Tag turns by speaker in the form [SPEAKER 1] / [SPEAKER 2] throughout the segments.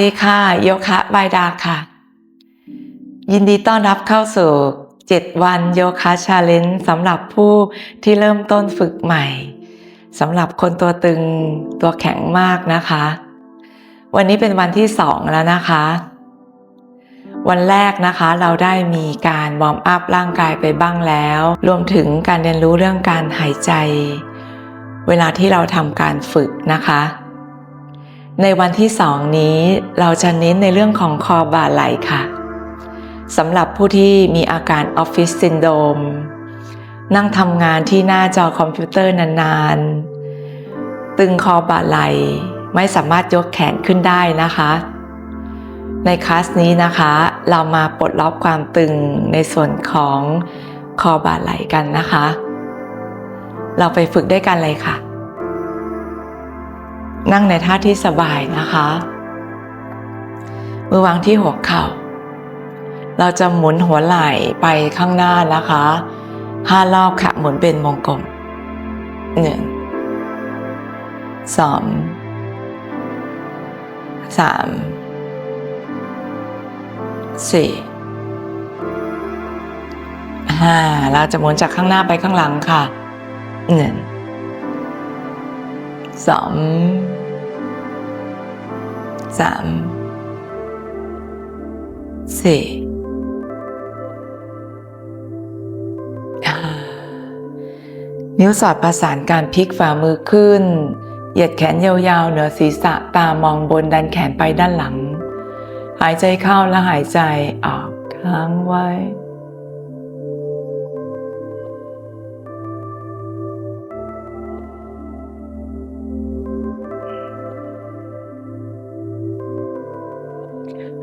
[SPEAKER 1] ดีค่ะ โยคะบายดาค่ะ ยินดีต้อนรับเข้าสู่ 7 วันโยคะชาเลนจ์สำหรับผู้ที่เริ่มต้นฝึกใหม่สำหรับคนตัวตึงตัวแข็งมากนะคะ วันนี้เป็นวันที่2แล้วนะคะ วันแรกนะคะเราได้มีการวอร์มอัพร่างกายไปบ้างแล้ว รวมถึงการเรียนรู้เรื่องการหายใจ เวลาที่เราทำการฝึกนะคะ ในวันที่สองนี้เราจะเน้นในเรื่องของคอบ่าไหล่ค่ะสำหรับผู้ที่มีอาการออฟฟิศซินโดมนั่งทำงานที่หน้าจอคอมพิวเตอร์นานๆ ตึงคอบ่าไหล่ไม่สามารถยกแขนขึ้นได้นะคะ ในคลาสนี้นะคะ เรามาปลดล็อกความตึงในส่วนของคอบ่าไหล่กันนะคะ เราไปฝึกด้วยกันเลยค่ะ นั่งในท่าที่สบายนะคะ มือวางที่หัวเข่า เราจะหมุนหัวไหล่ไปข้างหน้านะคะห้ารอบค่ะหมุนเป็นวงกลมหนึ่งสองสามสี่ห้าเราจะหมุนจากข้างหน้าไปข้างหลังค่ะหนึ่งสอง สามสี่ห้านิ้วสอดประสานการพลิกฝ่ามือขึ้น เหยียดแขนยาวๆ เหนือศีรษะตามองบนดันแขนไปด้านหลัง หายใจเข้าและหายใจออกค้างไว้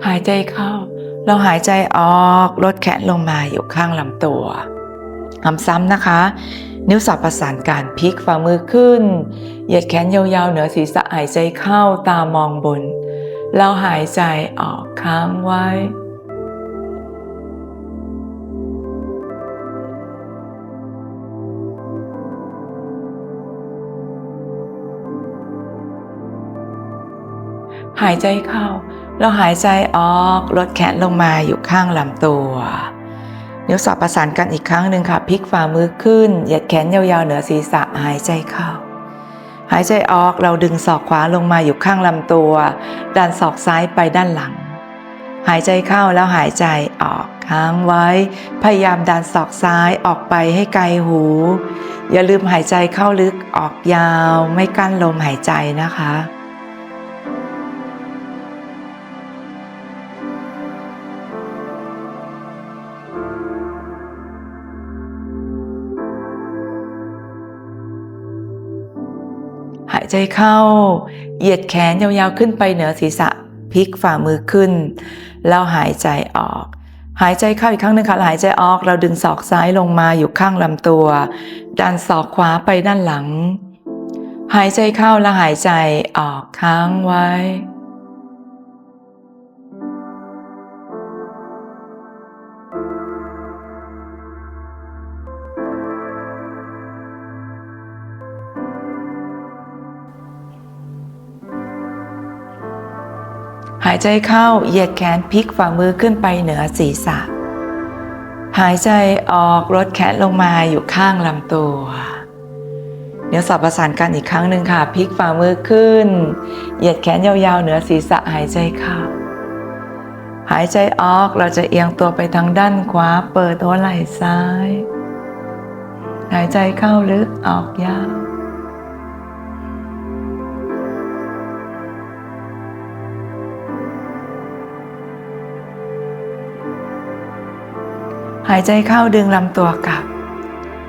[SPEAKER 1] หายใจเข้า เราหายใจออกลดแขนลงมาอยู่ข้างลำตัวทำซ้ำนะคะ นิ้วสอดประสานการพลิกฝ่ามือขึ้น เหยียดแขนยาวๆเหนือศีรษะหายใจเข้าตามองบนแล้วหายใจออกค้างไว้หายใจเข้า เราหายใจออกลดแขนลงมาอยู่ข้างลำตัว นิ้วสอดประสานกันอีกครั้งหนึ่งค่ะพลิกฝ่ามือขึ้นเหยียดแขนยาวๆเหนือศีรษะหายใจเข้า หายใจออกเราดึงศอกขวาลงมาอยู่ข้างลำตัวดันศอกซ้ายไปด้านหลัง หายใจเข้าแล้วหายใจออกค้างไว้ พยายามดันศอกซ้ายออกไปให้ไกลหู อย่าลืมหายใจเข้าลึกออกยาว ไม่กั้นลมหายใจนะคะ หายใจเข้า เหยียดแขนยาวๆขึ้นไปเหนือศีรษะพลิกฝ่ามือขึ้น แล้วหายใจออก หายใจเข้าอีกครั้งหนึ่งค่ะหายใจออก เราดึงศอกซ้ายลงมาอยู่ข้างลำตัว ดันศอกขวาไปด้านหลัง หายใจเข้าแล้วหายใจออกค้างไว้ายใจเข้าเหยียดแขนพลิกฝ่ามือขึ้นไปเหนือศีรษะ หายใจออกลดแขนลงมาอยู่ข้างลำตัวเดี๋ยวสอบประสานกันอีกครั้งหนึ่งค่ะพลิกฝ่ามือขึ้น เหยียดแขนยาวๆเหนือศีรษะหายใจเข้า หายใจออกเราจะเอียงตัวไปทางด้านขวาเปิดหัวไหล่ซ้าย หายใจเข้าลึกออกยาว หายใจเข้าดึงลำตัวกลับ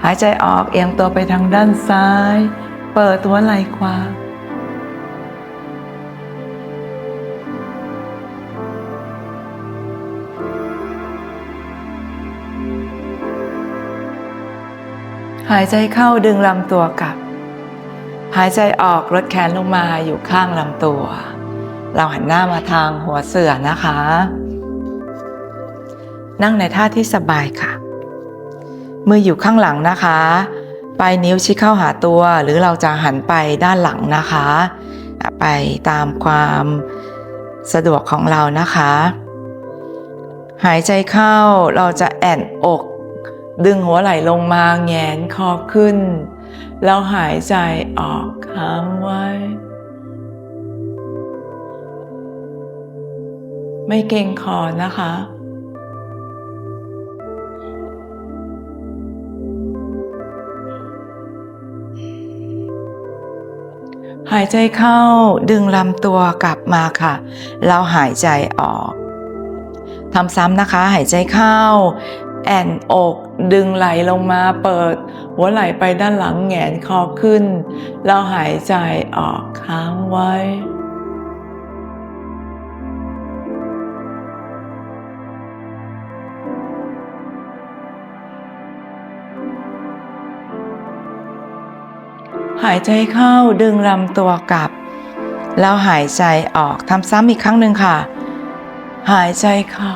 [SPEAKER 1] หายใจออกเอียงตัวไปทางด้านซ้าย เปิดหัวไหล่ขวาหายใจเข้าดึงลำตัวกลับ หายใจออกลดแขนลงมาอยู่ข้างลำตัว เราหันหน้ามาทางหัวเสือนะคะ นั่งในท่าที่สบายค่ะ มืออยู่ข้างหลังนะคะ ปลายนิ้วชี้เข้าหาตัว หรือเราจะหันไปด้านหลังนะคะ ไปตามความสะดวกของเรานะคะ หายใจเข้าเราจะแอนอก ดึงหัวไหล่ลงมาแงนคอขึ้น แล้วหายใจออกค้างไว้ ไม่เกรงคอนะคะ หายใจเข้าดึงลำตัวกลับมาค่ะ แล้วหายใจออกทำซ้ำนะคะ หายใจเข้า แอนอก ดึงไหลลงมาเปิด หัวไหล่ไปด้านหลังแงนคอขึ้น แล้วหายใจออกค้างไว้ หายใจเข้าดึงลำตัวกลับ แล้วหายใจออกทำซ้ำอีกครั้งหนึ่งค่ะ หายใจเข้า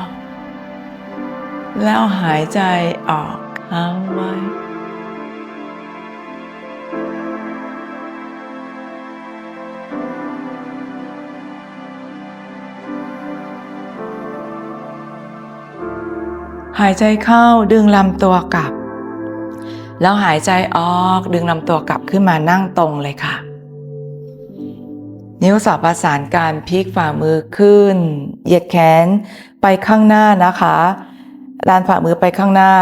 [SPEAKER 1] แล้วหายใจออกค้างไว้หายใจเข้าดึงลำตัวกลับ แล้วหายใจออกดึงลำตัวกลับขึ้นมานั่งตรงเลยค่ะ นิ้วสอบประสานการพลิกฝ่ามือขึ้น เหยียดแขนไปข้างหน้านะคะดันฝ่ามือไปข้างหน้า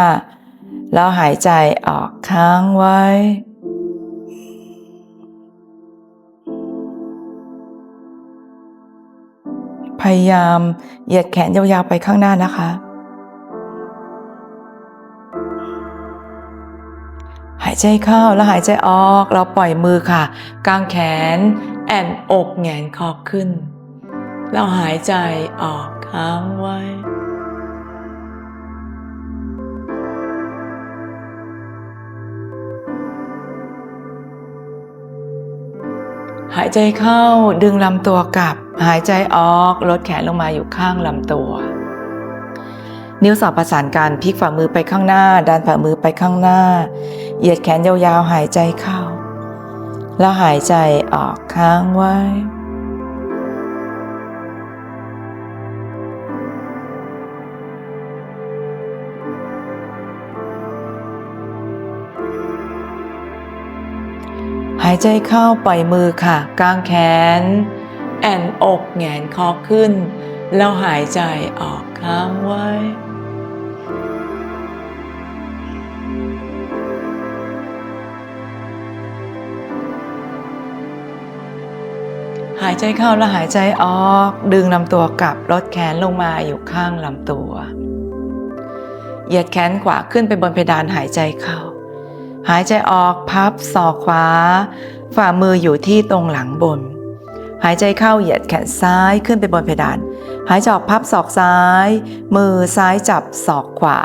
[SPEAKER 1] แล้วหายใจออกค้างไว้ พยายามเหยียดแขนยาวๆไปข้างหน้านะคะายใจเข้าแล้วหายใจออก เราปล่อยมือค่ะ กางแขน แอนอกแงนคอขึ้น เราหายใจออกค้างไว้หายใจเข้าดึงลำตัวกลับ หายใจออกลดแขนลงมาอยู่ข้างลำตัว นิ้วสอบประสานกันพลิกฝ่ามือไปข้างหน้า ดันฝ่ามือไปข้างหน้า เหยียดแขนยาวๆ หายใจเข้า แล้วหายใจออกค้างไว้ หายใจเข้าปล่อยมือค่ะกางแขน แอนอกแงนคอขึ้น แล้วหายใจออกค้างไว้ายใจเข้าแล้วหายใจออก ดึงลำตัวกลับลดแขนลงมาอยู่ข้างลำตัว เหยียดแขนขวาขึ้นไปบนเพดานหายใจเข้า หายใจออกพับศอกขวา ฝ่ามืออยู่ที่ตรงหลังบน หายใจเข้าเหยียดแขนซ้ายขึ้นไปบนเพดาน หายใจออกพับศอกซ้าย มือซ้ายจับศอกขวา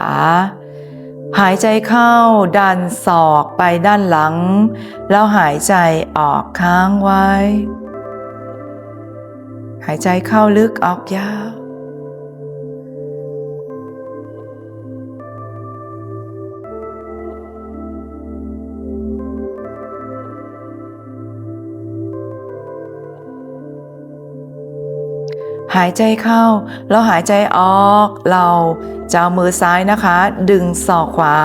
[SPEAKER 1] หายใจเข้าดันศอกไปด้านหลัง แล้วหายใจออกค้างไว้ หายใจเข้าลึกออกยาว หายใจเข้า แล้วหายใจออก เราจะเอามือซ้ายนะคะ ดึงศอกขวา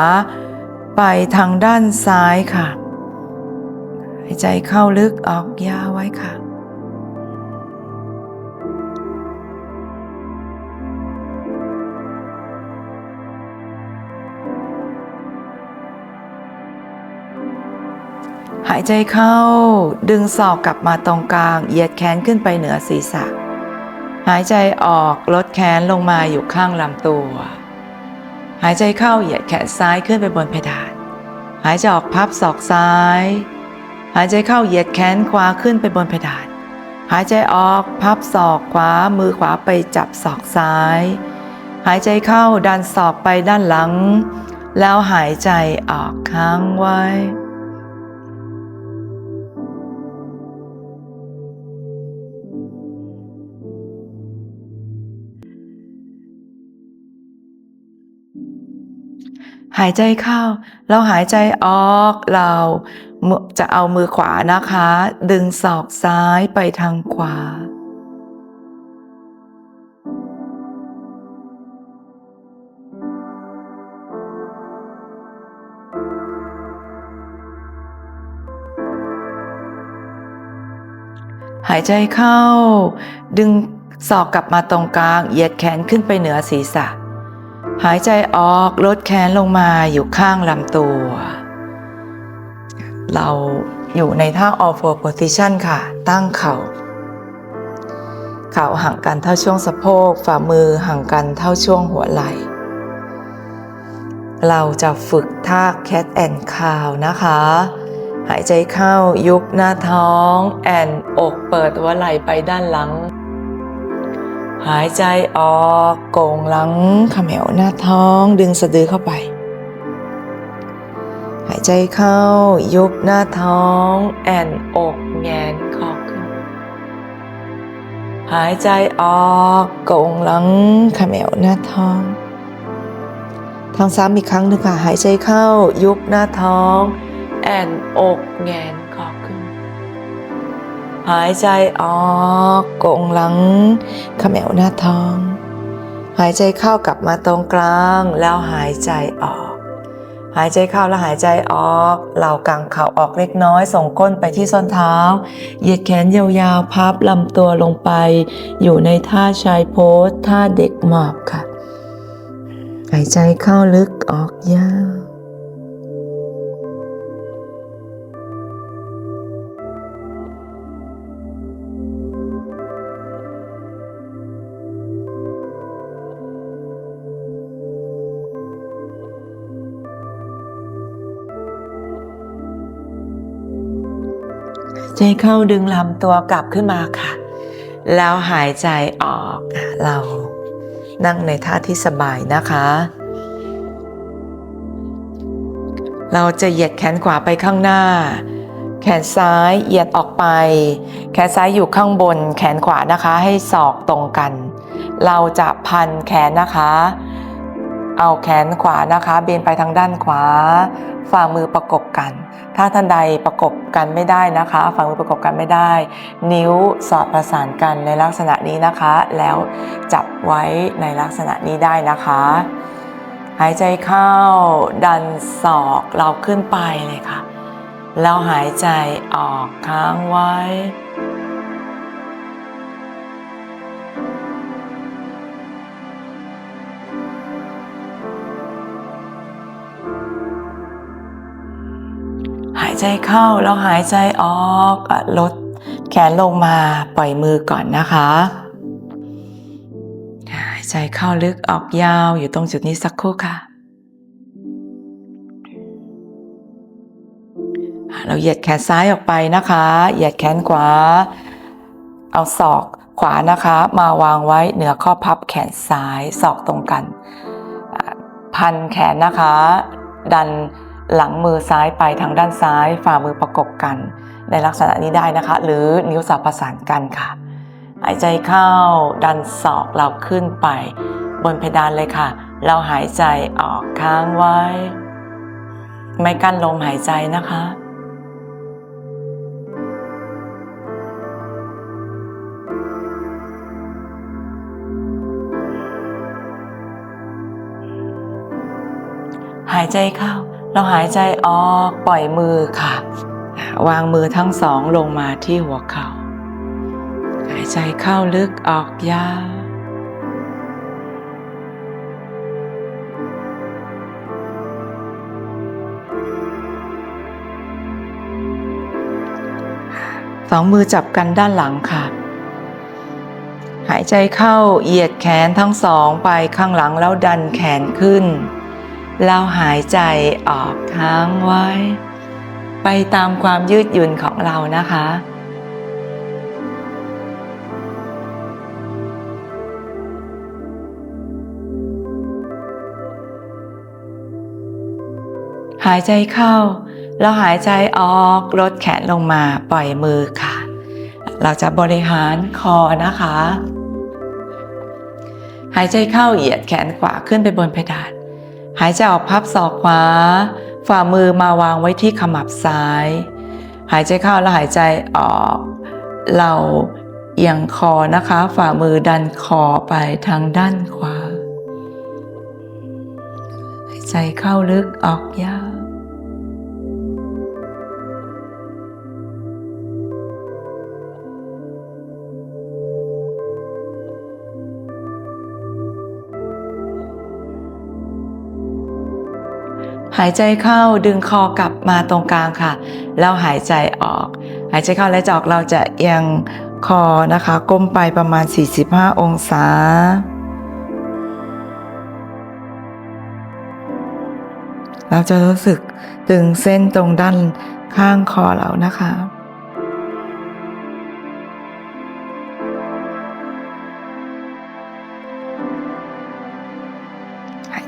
[SPEAKER 1] ไปทางด้านซ้ายค่ะ หายใจเข้าลึกออกยาวไว้ค่ะายใจเข้า ดึงศอกกลับมาตรงกลาง เหยียดแขนขึ้นไปเหนือศีรษะ หายใจออกลดแขนลงมาอยู่ข้างลำตัว หายใจเข้าเหยียดแขนซ้ายขึ้นไปบนเพดาน หายใจออกพับศอกซ้าย หายใจเข้าเหยียดแขนขวาขึ้นไปบนเพดาน หายใจออกพับศอกขวามือขวาไปจับศอกซ้าย หายใจเข้าดันศอกไปด้านหลัง แล้วหายใจออกค้างไว้ หายใจเข้า เราหายใจออก เราจะเอามือขวานะคะ ดึงศอกซ้ายไปทางขวา หายใจเข้า ดึงศอกกลับมาตรงกลาง เหยียดแขนขึ้นไปเหนือศีรษะ หายใจออกลดแขนลงมาอยู่ข้างลำตัว เราอยู่ในท่า all four position ค่ะ ตั้งเข่า เข่าห่างกันเท่าช่วงสะโพก ฝ่ามือห่างกันเท่าช่วงหัวไหล่ เราจะฝึกท่า cat and cow นะคะ หายใจเข้ายุบหน้าท้อง แอนอกเปิดหัวไหล่ไปด้านหลัง หายใจออกโก่งหลังขมวหน้าท้องดึงสะดือเข้าไป หายใจเข้ายุบหน้าท้องแอนอกแงนคอขึ้น หายใจออกโก่งหลังขมวหน้าท้องทางซ้ำอีกครั้งหนึ่งค่ะหายใจเข้ายุบหน้าท้องแอนอกแงน หายใจออกโก่งหลังเขมวหน้าท้อง หายใจเข้ากลับมาตรงกลาง แล้วหายใจออก หายใจเข้าแล้วหายใจออกเหล่ากางเข่าออกเล็กน้อย ส่งก้นไปที่ส้นเท้า เหยียดแขนยาวๆ พับลำตัวลงไป อยู่ในท่าชายโพสท่าเด็กหมอบค่ะ หายใจเข้าลึกออกยาว ใจเข้าดึงลำตัวกลับขึ้นมาค่ะ แล้วหายใจออกเรานั่งในท่าที่สบายนะคะ เราจะเหยียดแขนขวาไปข้างหน้า แขนซ้ายเหยียดออกไป แขนซ้ายอยู่ข้างบน แขนขวานะคะให้ศอกตรงกัน เราจะพันแขนนะคะ เอาแขนขวานะคะเบนไปทางด้านขวา ฝ่ามือประกบกัน ถ้าท่านใดประกบกันไม่ได้นะคะ ฝ่ามือประกบกันไม่ได้ นิ้วสอดประสานกันในลักษณะนี้นะคะ แล้วจับไว้ในลักษณะนี้ได้นะคะ หายใจเข้าดันศอกเราขึ้นไปเลยค่ะ แล้วหายใจออกค้างไว้ ใจเข้าแล้วหายใจออกลดแขนลงมาปล่อยมือก่อนนะคะหายใจเข้าลึกออกยาวอยู่ตรงจุดนี้สักครู่ค่ะ เราเหยียดแขนซ้ายออกไปนะคะ เหยียดแขนขวา เอาศอกขวานะคะ มาวางไว้เหนือข้อพับแขนซ้ายศอกตรงกัน พันแขนนะคะ ดัน หลังมือซ้ายไปทางด้านซ้าย ฝ่ามือประกบกัน ในลักษณะนี้ได้นะคะ หรือนิ้วสับประสานกันค่ะหายใจเข้าดันศอกเราขึ้นไป บนเพดานเลยค่ะ เราหายใจออกค้างไว้ ไม่กั้นลมหายใจนะคะ หายใจเข้า เราหายใจออกปล่อยมือค่ะ วางมือทั้งสองลงมาที่หัวเขา่า หายใจเข้าลึกออกยาวสองมือจับกันด้านหลังค่ะ หายใจเข้าเหยียดแขนทั้งสองไปข้างหลังแล้วดันแขนขึ้น แล้วหายใจออกค้างไว้ ไปตามความยืดหยุ่นของเรานะคะ หายใจเข้าแล้วหายใจออกลดแขนลงมาปล่อยมือค่ะ เราจะบริหารคอนะคะ หายใจเข้าเหยียดแขนขวาขึ้นไปบนเพดาน หายใจออกพับศอกขวา ฝ่ามือมาวางไว้ที่ขมับซ้าย หายใจเข้าแล้วหายใจออก เราเอียงคอนะคะ ฝ่ามือดันคอไปทางด้านขวา หายใจเข้าลึกออกยาว หายใจเข้าดึงคอกลับมาตรงกลางค่ะ แล้วหายใจออก หายใจเข้าและจออกเราจะเอียงคอนะคะ ก้มไปประมาณ 45 องศา เราจะรู้สึกตึงเส้นตรงด้านข้างคอเรานะคะ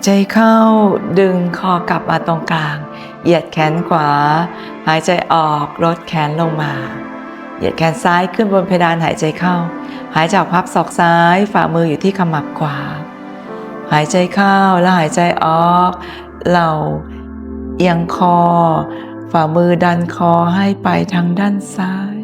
[SPEAKER 1] ใจเข้าดึงคอกลับมาตรงกลาง เหยียดแขนขวา หายใจออกลดแขนลงมา เหยียดแขนซ้ายขึ้นบนเพดานหายใจเข้า หายใจออกพับศอกซ้าย ฝ่ามืออยู่ที่ขมับขวา หายใจเข้าแล้วหายใจออก เราเอียงคอ ฝ่ามือดันคอให้ไปทางด้านซ้าย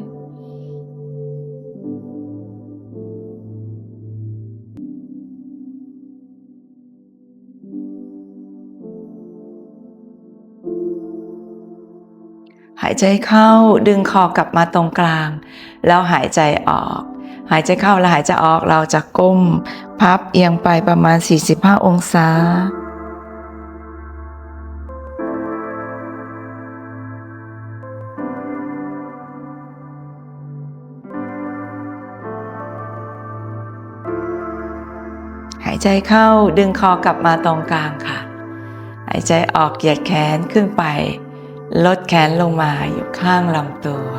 [SPEAKER 1] ายใจเข้าดึงคอกลับมาตรงกลาง แล้วหายใจออก หายใจเข้าแล้วหายใจออกเราจะก้ม พับเอียงไปประมาณ 45 องศาหายใจเข้าดึงคอกลับมาตรงกลางค่ะ หายใจออกเหยียดแขนขึ้นไป ลดแขนลงมาอยู่ข้างลำตัว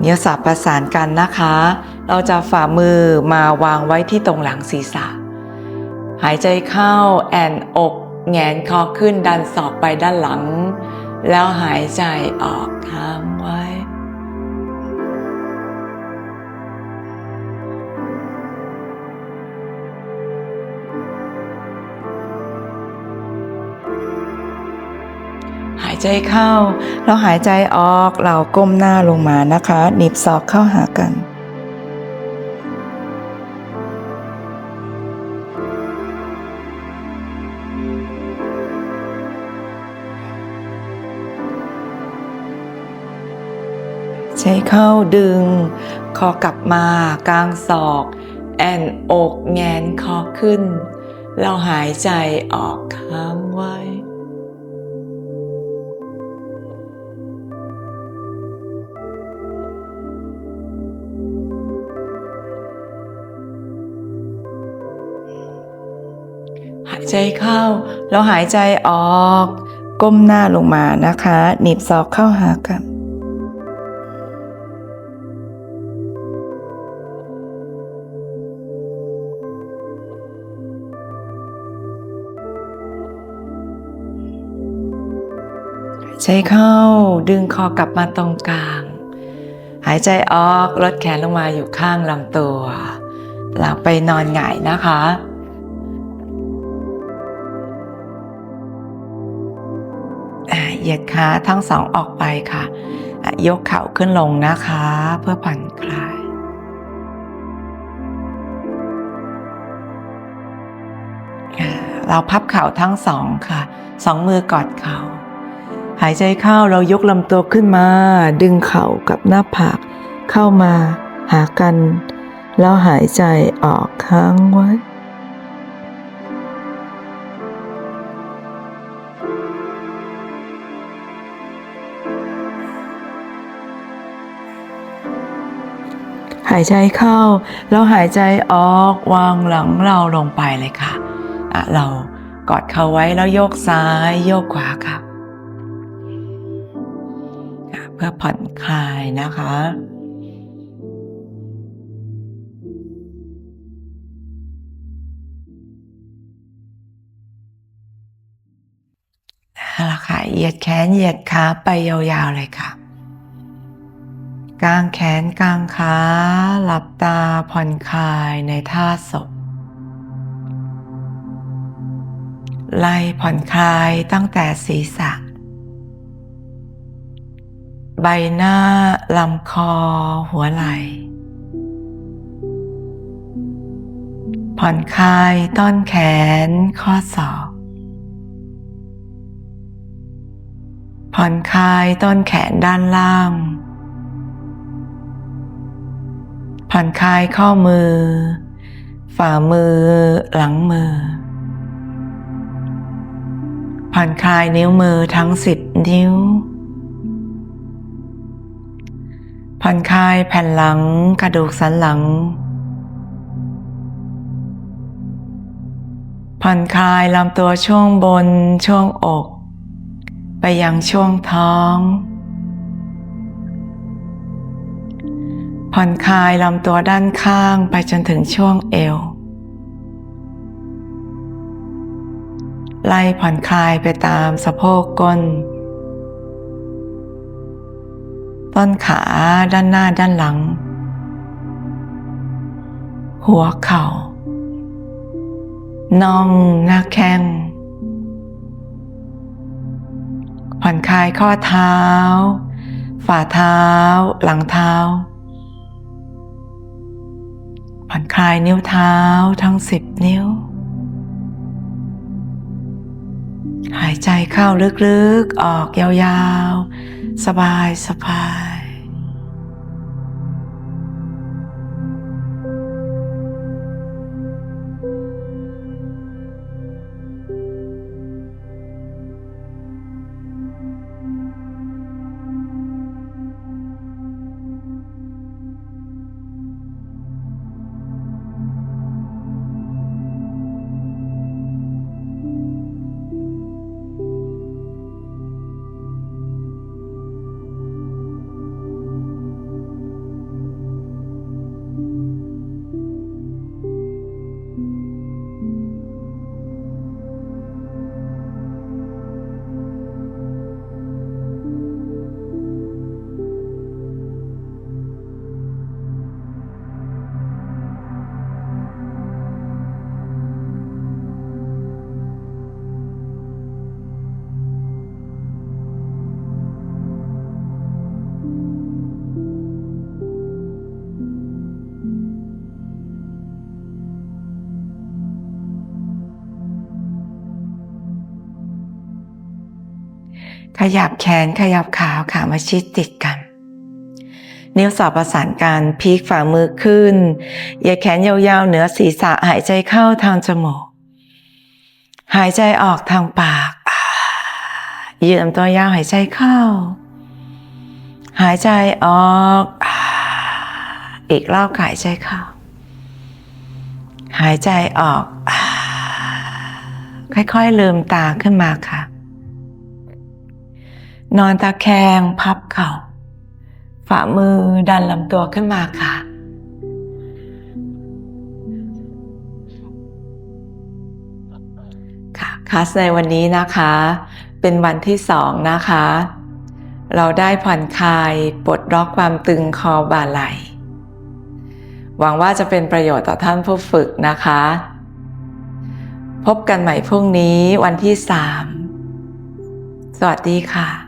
[SPEAKER 1] เนี้ยวสับประสานกันนะคะ เราจะฝ่ามือมาวางไว้ที่ตรงหลังศีรษะ หายใจเข้าแอนอกแงนคอขึ้นดันศอกไปด้านหลัง แล้วหายใจออกค้างไว้ ใจเข้าแล้วหายใจออกเราก้มหน้าลงมานะคะหนีบศอกเข้าหากัน ใช้เข้าดึง คอกลับมากลางศอก แอนอกแงนคอขึ้น เราหายใจออกค้างไว้ ใจเข้าแล้วหายใจออก ก้มหน้าลงมานะคะหนีบศอกเข้าหากันหายใจเข้าดึงคอกลับมาตรงกลาง หายใจออกลดแขนลงมาอยู่ข้างลำตัวหลังไปนอนหงายนะคะ เหยียดขาทั้งสองออกไปค่ะ ยกเข่าขึ้นลงนะคะ เพื่อผ่อนคลาย เราพับเข่าทั้งสองค่ะ สองมือกอดเข่า หายใจเข้าเรายกลำตัวขึ้นมา ดึงเข่ากับหน้าผากเข้ามาหากัน แล้วหายใจออกค้างไว้ หายใจเข้า แล้วหายใจออกวางหลังเราลงไปเลยค่ะอะเรากอดเขาไว้แล้วโยกซ้ายโยกขวาค่ะอะ เพื่อผ่อนคลายนะคะเอาละค่ะเหยียดแขนเหยียดขาไปยาวๆเลยค่ะ กางแขนกางขาหลับตาผ่อนคลายในท่าศพไล่ผ่อนคลายตั้งแต่ศีรษะ ใบหน้าลำคอหัวไหล่ ผ่อนคลายต้นแขนข้อศอกผ่อนคลายต้นแขนด้านล่าง ผ่อนคลายข้อมือ ฝ่ามือ หลังมือ ผ่อนคลายนิ้วมือทั้งสิบนิ้ว ผ่อนคลายแผ่นหลังกระดูกสันหลัง ผ่อนคลายลำตัวช่วงบนช่วงอก ไปยังช่วงท้อง ผ่อนคลายลำตัวด้านข้างไปจนถึงช่วงเอว ไล่ผ่อนคลายไปตามสะโพกก้น ต้นขาด้านหน้าด้านหลัง หัวเข่าน่องหน้าแข้ง ผ่อนคลายข้อเท้า ฝ่าเท้า หลังเท้า ผ่อนคลายนิ้วเท้าทั้งสิบนิ้ว หายใจเข้าลึกๆ ออกยาวๆ สบายสบาย ขยับแขนขยับขาขามาชิดติดกัน นิ้วสอบประสานกันพลิกฝ่ามือขึ้นเยียดแขนยาวๆเหนือศีรษะหายใจเข้าทางจมูก หายใจออกทางปากอ่ายืดลำตัวยาวหายใจเข้า หายใจออกอ่าอีกรอบหายใจเข้า หายใจออกอ่าค่อยๆลืมตาขึ้นมาค่ะ นอนตะแคงพับเข่า ฝ่ามือดันลำตัวขึ้นมาค่ะ ค่ะคลาสในวันนี้นะคะ เป็นวันที่สองนะคะ เราได้ผ่อนคลายปลดล็อกความตึงคอบ่าไหล่หวังว่าจะเป็นประโยชน์ต่อท่านผู้ฝึกนะคะ พบกันใหม่พรุ่งนี้วันที่สามสวัสดีค่ะ